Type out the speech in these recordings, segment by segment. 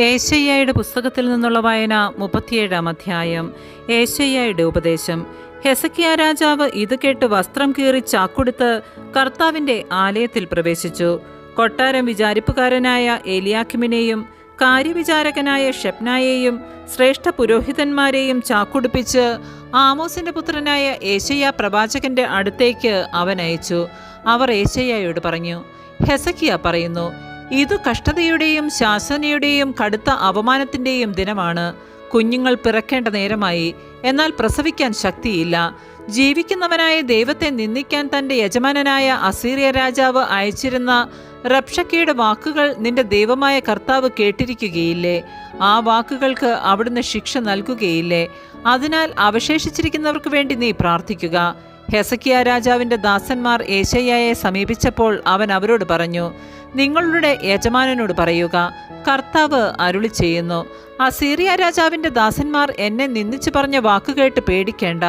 ഏശയ്യായുടെ പുസ്തകത്തിൽ നിന്നുള്ള വായന മുപ്പത്തിയേഴാം അധ്യായം. ഏശയ്യയുടെ ഉപദേശം. ഹെസക്കിയ രാജാവ് ഇത് കേട്ട് വസ്ത്രം കീറി ചാക്കൊടുത്ത് കർത്താവിന്റെ ആലയത്തിൽ പ്രവേശിച്ചു. കൊട്ടാരം വിചാരിപ്പുകാരനായ ഏലിയാക്കിമിനെയും കാര്യവിചാരകനായ ഷെപ്നായെയും ശ്രേഷ്ഠ പുരോഹിതന്മാരെയും ചാക്കുടിപ്പിച്ച് ആമോസിന്റെ പുത്രനായ ഏശയ്യ പ്രവാചകന്റെ അടുത്തേക്ക് അവൻ അയച്ചു അവർ ഏശയ്യയോട് പറഞ്ഞു ഹെസക്കിയ പറയുന്നു ഇത് കഷ്ടതയുടെയും ശാസനയുടെയും കടുത്ത അപമാനത്തിന്റെയും ദിനമാണ്. കുഞ്ഞുങ്ങൾ പിറക്കേണ്ട നേരമായി. എന്നാൽ പ്രസവിക്കാൻ ശക്തിയില്ല. ജീവിക്കുന്നവനായ ദൈവത്തെ നിന്ദിക്കാൻ തന്റെ യജമാനനായ അസീറിയ രാജാവ് അയച്ചിരുന്ന റബ്ഷക്കയുടെ വാക്കുകൾ നിന്റെ ദൈവമായ കർത്താവ് കേട്ടിരിക്കുകയില്ലേ? ആ വാക്കുകൾക്ക് അവിടുന്ന് ശിക്ഷ നൽകുകയില്ലേ? അതിനാൽ അവശേഷിച്ചിരിക്കുന്നവർക്ക് വേണ്ടി നീ പ്രാർത്ഥിക്കുക. ഹെസക്കിയ രാജാവിന്റെ ദാസന്മാർ ഏശയ്യയെ സമീപിച്ചപ്പോൾ അവൻ അവരോട് പറഞ്ഞു നിങ്ങളുടെ യജമാനനോട് പറയുക കർത്താവ് അരുളി ചെയ്യുന്നു. അസീറിയ രാജാവിന്റെ ദാസന്മാർ എന്നെ നിന്ദിച്ചു പറഞ്ഞ വാക്കുകേട്ട് പേടിക്കേണ്ട.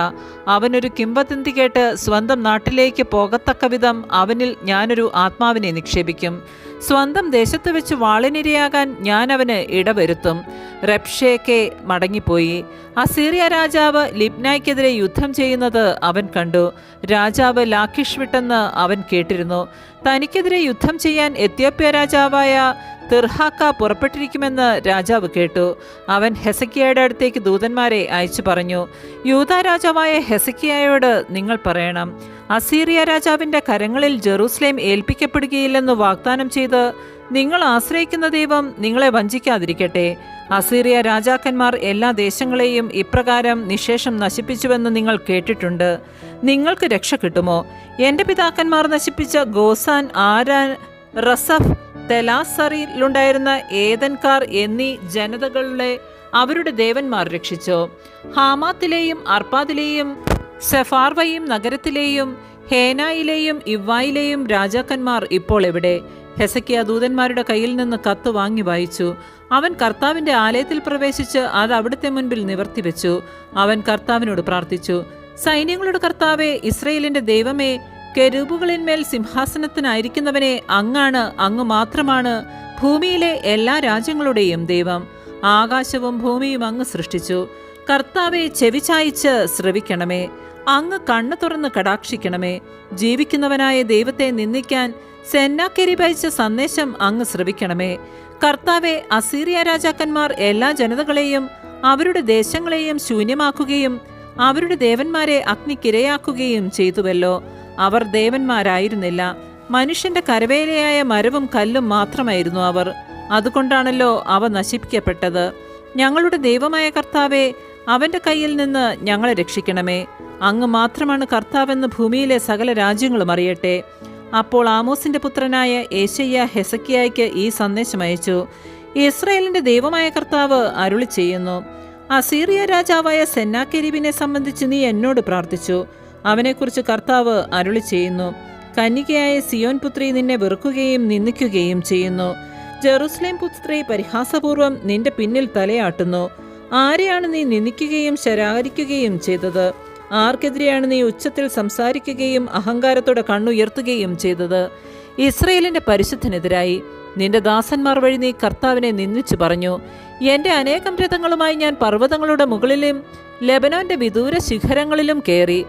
അവനൊരു കിംവദന്തി കേട്ട് സ്വന്തം നാട്ടിലേക്ക് പോകത്തക്ക വിധം അവനിൽ ഞാനൊരു ആത്മാവിനെ നിക്ഷേപിക്കും. സ്വന്തം ദേശത്ത് വെച്ച് വാളിനിരയാകാൻ ഞാൻ അവന് ഇടവരുത്തും. റെപ്ഷേക്കെ മടങ്ങിപ്പോയി. അസീറിയ രാജാവ് ലിബ്നായ്ക്കെതിരെ യുദ്ധം ചെയ്യുന്നത് അവൻ കണ്ടു. രാജാവ് ലാഖിഷ് വിട്ടെന്ന് അവൻ കേട്ടിരുന്നു. തനിക്കെതിരെ യുദ്ധം ചെയ്യാൻ എത്യോപ്യ രാജാവായ തിർഹാക്ക പുറപ്പെട്ടിരിക്കുമെന്ന് രാജാവ് കേട്ടു. അവൻ ഹെസക്കിയയുടെ അടുത്തേക്ക് ദൂതന്മാരെ അയച്ചു പറഞ്ഞു യൂത രാജാവായ ഹെസക്കിയയോട് നിങ്ങൾ പറയണം. അസീറിയ രാജാവിന്റെ കരങ്ങളിൽ ജെറൂസലേം ഏൽപ്പിക്കപ്പെടുകയില്ലെന്ന് വാഗ്ദാനം ചെയ്ത് നിങ്ങൾ ആശ്രയിക്കുന്ന ദൈവം നിങ്ങളെ വഞ്ചിക്കാതിരിക്കട്ടെ. അസീറിയ രാജാക്കന്മാർ എല്ലാ ദേശങ്ങളെയും ഇപ്രകാരം നിശേഷം നശിപ്പിച്ചുവെന്ന് നിങ്ങൾ കേട്ടിട്ടുണ്ട്. നിങ്ങൾക്ക് രക്ഷ കിട്ടുമോ? എന്റെ പിതാക്കന്മാർ നശിപ്പിച്ച ഗോസാൻ ആരാൻ റസഫ് തെലാസറിയിലുണ്ടായിരുന്ന ഏതൻകാർ എന്നീ ജനതകളുടെ അവരുടെ ദേവന്മാർ രക്ഷിച്ചു. ഹാമാത്തിലെയും അർപ്പാദിലെയും സെഫാർവയും നഗരത്തിലെയും ഹേനായിലെയും ഇവ്വായിലെയും രാജാക്കന്മാർ ഇപ്പോൾ എവിടെ? ഹെസക്കിയ ദൂതന്മാരുടെ കയ്യിൽ നിന്ന് കത്ത് വാങ്ങി വായിച്ചു. അവൻ കർത്താവിന്റെ ആലയത്തിൽ പ്രവേശിച്ച് അത് അവിടുത്തെ മുൻപിൽ നിവർത്തിവെച്ചു അവൻ കർത്താവിനോട് പ്രാർത്ഥിച്ചു സൈന്യങ്ങളുടെ കർത്താവെ ഇസ്രയേലിന്റെ ദൈവമേ കെരൂപുകളിന്മേൽ സിംഹാസനത്തിനായിരിക്കുന്നവനെ അങ്ങാണ് അങ്ങ് മാത്രമാണ് ഭൂമിയിലെ എല്ലാ രാജ്യങ്ങളുടെയും ദൈവം. ആകാശവും ഭൂമിയും അങ്ങ് സൃഷ്ടിച്ചു. കർത്താവെ ചെവിചായിച്ച് ശ്രവിക്കണമേ. അങ്ങ് കണ്ണു തുറന്ന് കടാക്ഷിക്കണമേ. ജീവിക്കുന്നവനായ ദൈവത്തെ നിന്ദിക്കാൻ സെന്നാക്കെരിപയച്ച സന്ദേശം അങ്ങ് ശ്രവിക്കണമേ. കർത്താവെ അസീറിയ രാജാക്കന്മാർ എല്ലാ ജനതകളെയും അവരുടെ ദേശങ്ങളെയും ശൂന്യമാക്കുകയും അവരുടെ ദേവന്മാരെ അഗ്നിക്കിരയാക്കുകയും ചെയ്തുവല്ലോ. അവർ ദേവന്മാരായിരുന്നില്ല. മനുഷ്യന്റെ കരവേലയായ മരവും കല്ലും മാത്രമായിരുന്നു അവർ. അതുകൊണ്ടാണല്ലോ അവ നശിപ്പിക്കപ്പെട്ടത്. ഞങ്ങളുടെ ദൈവമായ കർത്താവെ അവന്റെ കയ്യിൽ നിന്ന് ഞങ്ങളെ രക്ഷിക്കണമേ. അങ്ങ് മാത്രമാണ് കർത്താവെന്ന് ഭൂമിയിലെ സകല രാജ്യങ്ങളും അറിയട്ടെ. അപ്പോൾ ആമോസിന്റെ പുത്രനായ ഏശയ്യ ഹെസക്കിയായ്ക്ക് ഈ സന്ദേശം അയച്ചു. ഇസ്രയേലിന്റെ ദൈവമായ കർത്താവ് അരുളി ചെയ്യുന്നു അസീറിയ രാജാവായ സെന്നാക്കെരീബിനെ സംബന്ധിച്ച് നീ എന്നോട് പ്രാർത്ഥിച്ചു. അവനെക്കുറിച്ച് കർത്താവ് അരുളി ചെയ്യുന്നു കന്യകയായ സിയോൻ പുത്രി നിന്നെ വെറുക്കുകയും നിന്ദിക്കുകയും ചെയ്യുന്നു. ജെറുസലേം പുത്രി പരിഹാസപൂർവം നിന്റെ പിന്നിൽ തലയാട്ടുന്നു. ആരെയാണ് നീ നിന്ദിക്കുകയും ശരാകരിക്കുകയും ചെയ്തത്? ആർക്കെതിരെയാണ് നീ ഉച്ചത്തിൽ സംസാരിക്കുകയും അഹങ്കാരത്തോടെ കണ്ണുയർത്തുകയും ചെയ്തത്? ഇസ്രയേലിന്റെ പരിശുദ്ധനെതിരായി. നിന്റെ ദാസന്മാർ വഴി നീ കർത്താവിനെ നിന്ദിച്ചു പറഞ്ഞു. എന്റെ അനേകം രഥങ്ങളുമായി ഞാൻ പർവതങ്ങളുടെ മുകളിലും ലെബനോന്റെ വിദൂര ശിഖരങ്ങളിലും കയറി.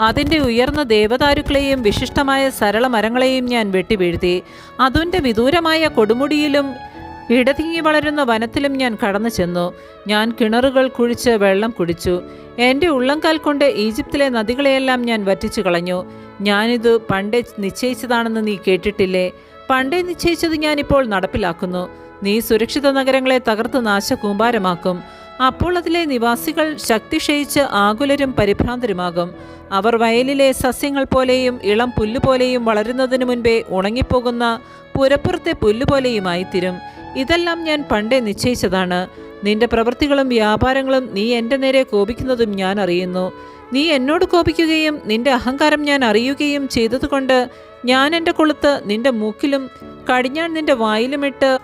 അതിന്റെ ഉയർന്ന ദേവദാരുക്കളെയും വിശിഷ്ടമായ സരള മരങ്ങളെയും ഞാൻ വെട്ടിവീഴ്ത്തി. അതിന്റെ വിദൂരമായ കൊടുമുടിയിലും ഇടതിങ്ങി വളരുന്ന വനത്തിലും ഞാൻ കടന്നു ചെന്നു. ഞാൻ കിണറുകൾ കുഴിച്ച് വെള്ളം കുടിച്ചു. എന്റെ ഉള്ളംകാൽ കൊണ്ട് ഈജിപ്തിലെ നദികളെയെല്ലാം ഞാൻ വറ്റിച്ചു കളഞ്ഞു. ഞാനിത് പണ്ടേ നിശ്ചയിച്ചതാണെന്ന് നീ കേട്ടിട്ടില്ലേ? പണ്ടേ നിശ്ചയിച്ചത് ഞാനിപ്പോൾ നടപ്പിലാക്കുന്നു. നീ സുരക്ഷിത നഗരങ്ങളെ തകർത്ത് നാശകൂമ്പാരമാക്കും. അപ്പോൾ അതിലെ നിവാസികൾ ശക്തി ക്ഷയിച്ച് ആകുലരും പരിഭ്രാന്തരുമാകും. അവർ വയലിലെ സസ്യങ്ങൾ പോലെയും ഇളം പുല്ലുപോലെയും വളരുന്നതിനു മുൻപേ ഉണങ്ങിപ്പോകുന്ന പുരപ്പുറത്തെ പുല്ലുപോലെയുമായി തീരും ഇതെല്ലാം ഞാൻ പണ്ടേ നിശ്ചയിച്ചതാണ്. നിന്റെ പ്രവൃത്തികളും വ്യാപാരങ്ങളും നീ എന്റെ നേരെ കോപിക്കുന്നതും ഞാൻ അറിയുന്നു. നീ എന്നോട് കോപിക്കുകയും നിന്റെ അഹങ്കാരം ഞാൻ അറിയുകയും ചെയ്തതുകൊണ്ട് ഞാൻ എന്റെ കൊളുത്ത് നിന്റെ മൂക്കിലും കടിഞ്ഞാൻ നിന്റെ വായിലുമിട്ട്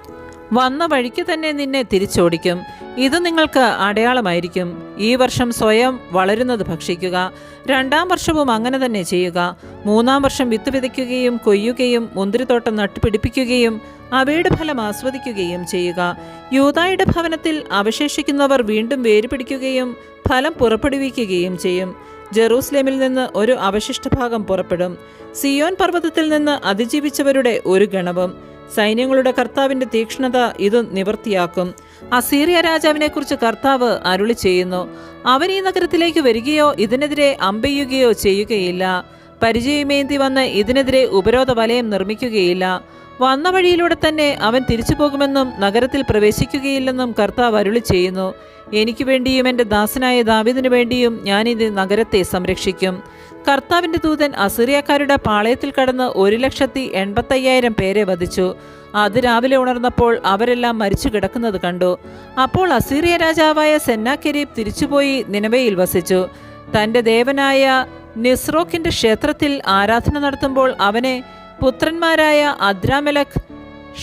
വന്ന വഴിക്ക് തന്നെ നിന്നെ തിരിച്ചോടിക്കും. ഇത് നിങ്ങൾക്ക് അടയാളമായിരിക്കും. ഈ വർഷം സ്വയം വളരുന്നത് ഭക്ഷിക്കുക. രണ്ടാം വർഷവും അങ്ങനെ തന്നെ ചെയ്യുക. മൂന്നാം വർഷം വിത്ത് വിതയ്ക്കുകയും കൊയ്യുകയും മുന്തിരിത്തോട്ടം നട്ടുപിടിപ്പിക്കുകയും അവയുടെ ഫലം ആസ്വദിക്കുകയും ചെയ്യുക. യൂതായുടെ ഭവനത്തിൽ അവശേഷിക്കുന്നവർ വീണ്ടും വേരുപിടിക്കുകയും ഫലം പുറപ്പെടുവിക്കുകയും ചെയ്യും. ജെറൂസലേമിൽ നിന്ന് ഒരു അവശിഷ്ടഭാഗം പുറപ്പെടും. സിയോൻ പർവതത്തിൽ നിന്ന് അതിജീവിച്ചവരുടെ ഒരു ഗണവും. സൈന്യങ്ങളുടെ കർത്താവിന്റെ തീക്ഷ്ണത ഇത് നിവർത്തിയാക്കും. അസീറിയ രാജാവിനെക്കുറിച്ച് കർത്താവ് അരുളി ചെയ്യുന്നു അവൻ ഈ നഗരത്തിലേക്ക് വരികയോ ഇതിനെതിരെ അമ്പെയ്യുകയോ ചെയ്യുകയില്ല. പരിചയമേന്തി വന്ന് ഇതിനെതിരെ ഉപരോധ വലയം നിർമ്മിക്കുകയില്ല. വന്ന വഴിയിലൂടെ തന്നെ അവൻ തിരിച്ചു പോകുമെന്നും നഗരത്തിൽ പ്രവേശിക്കുകയില്ലെന്നും കർത്താവ് അരുളി ചെയ്യുന്നു. എനിക്ക് വേണ്ടിയും എന്റെ ദാസനായ ദാവിദിനു വേണ്ടിയും ഞാനിത് നഗരത്തെ സംരക്ഷിക്കും. കർത്താവിന്റെ ദൂതൻ അസിറിയക്കാരുടെ പാളയത്തിൽ കടന്ന് ഒരു ലക്ഷത്തി എൺപത്തയ്യായിരം പേരെ വധിച്ചു. അത് രാവിലെ ഉണർന്നപ്പോൾ അവരെല്ലാം മരിച്ചു കിടക്കുന്നത് കണ്ടു. അപ്പോൾ അസീറിയ രാജാവായ സെന്നാക്കെരീബ് തിരിച്ചുപോയി നിലവയിൽ വസിച്ചു. തന്റെ ദേവനായ നിസ്രോക്കിന്റെ ക്ഷേത്രത്തിൽ ആരാധന നടത്തുമ്പോൾ അവനെ പുത്രന്മാരായ അദ്രാമെലക്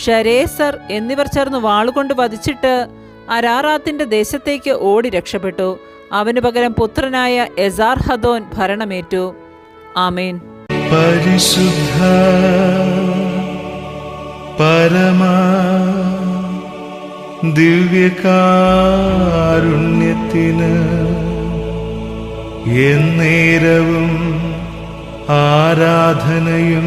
ഷരേസർ എന്നിവർ ചേർന്ന് വാളുകൊണ്ട് വധിച്ചിട്ട് അരാറാത്തിന്റെ ദേശത്തേക്ക് ഓടി രക്ഷപ്പെട്ടു. അവനു പകരം പുത്രനായ എസാർ ഹദോൻ ഭരണമേറ്റു. ആമേൻ. പരിശുദ്ധ പരമാ ദിവ്യകാരുണ്യത്തിന് എന്നേരവും ആരാധനയും